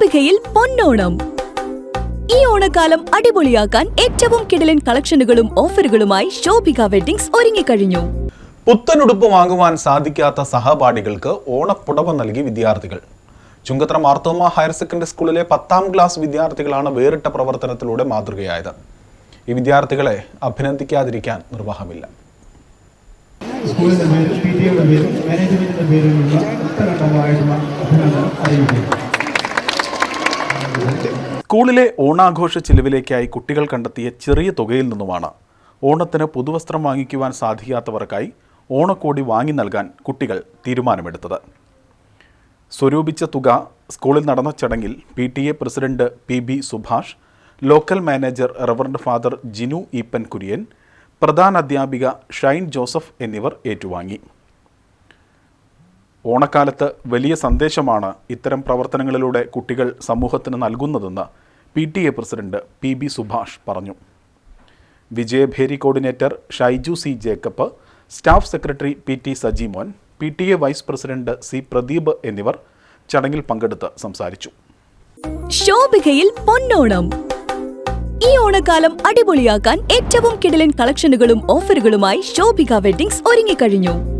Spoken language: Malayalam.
ശോഭികയിൽ പൊന്നോണം. ഈ ഓണക്കാലം അടിപൊളിയാക്കാൻ ഏറ്റവും കിടിലൻ കളക്ഷനുകളും ഓഫറുകളുമായി ശോഭിക വെഡിങ്സ് ഒരുങ്ങിക്കഴിഞ്ഞു. പുത്തനുടുപ്പ് വാങ്ങുവാൻ സാധിക്കാത്ത സഹപാഠികൾക്ക് ഓണപ്പുടവ നൽകി വിദ്യാർത്ഥികൾ. ചുങ്കത്ര മാർത്തോമ ഹയർ സെക്കൻഡറി സ്കൂളിലെ പത്താം ക്ലാസ് വിദ്യാർത്ഥികളാണ് വേറിട്ട പ്രവർത്തനത്തിലൂടെ മാതൃകയായത്. ഈ വിദ്യാർത്ഥികളെ അഭിനന്ദിക്കാതിരിക്കാൻ നിർവാഹമില്ല. സ്കൂളിന്റെ പേരിൽ പി ടി എയുടെ പേരിൽ മാനേജ്മെന്റിന്റെ പേരിലുള്ള ഉത്തരകണ്ഠമായിട്ടുള്ള അഭിനന്ദനം അറിയിക്കുന്നു. സ്കൂളിലെ ഓണാഘോഷ ചിലവിലേക്കായി കുട്ടികൾ കണ്ടെത്തിയ ചെറിയ തുകയിൽ നിന്നുമാണ് ഓണത്തിന് പുതുവസ്ത്രം വാങ്ങിക്കുവാൻ സാധിക്കാത്തവർക്കായി ഓണക്കോടി വാങ്ങി നൽകാൻ കുട്ടികൾ തീരുമാനമെടുത്തത്. സ്വരൂപിച്ച തുക സ്കൂളിൽ നടന്ന ചടങ്ങിൽ P T A president P B Subhash local manager reverend father Jinu Eappen Kurian പ്രധാന അധ്യാപിക ഷൈൻ ജോസഫ് എന്നിവർ ഏറ്റുവാങ്ങി. ഓണക്കാലത്ത് വലിയ സന്ദേശമാണ് ഇത്തരം പ്രവർത്തനങ്ങളിലൂടെ കുട്ടികൾ സമൂഹത്തിന് നൽകുന്നതെന്ന് P T A president P B Subhash പറഞ്ഞു. Vijayabheri coordinator Shaiju C Jacob staff secretary P T Sajimon P T A vice president C Pradeep എന്നിവർ ചടങ്ങിൽ പങ്കെടുത്ത് സംസാരിച്ചു. ശോഭികയിൽ പൊന്നോണം. ഈ ഓണക്കാലം അടിപൊളിയാക്കാൻ ഏറ്റവും കിടിലൻ കളക്ഷനുകളും ഓഫറുകളുമായി ശോഭിക വെഡിങ്സ് ഒരുങ്ങിക്കഴിഞ്ഞു.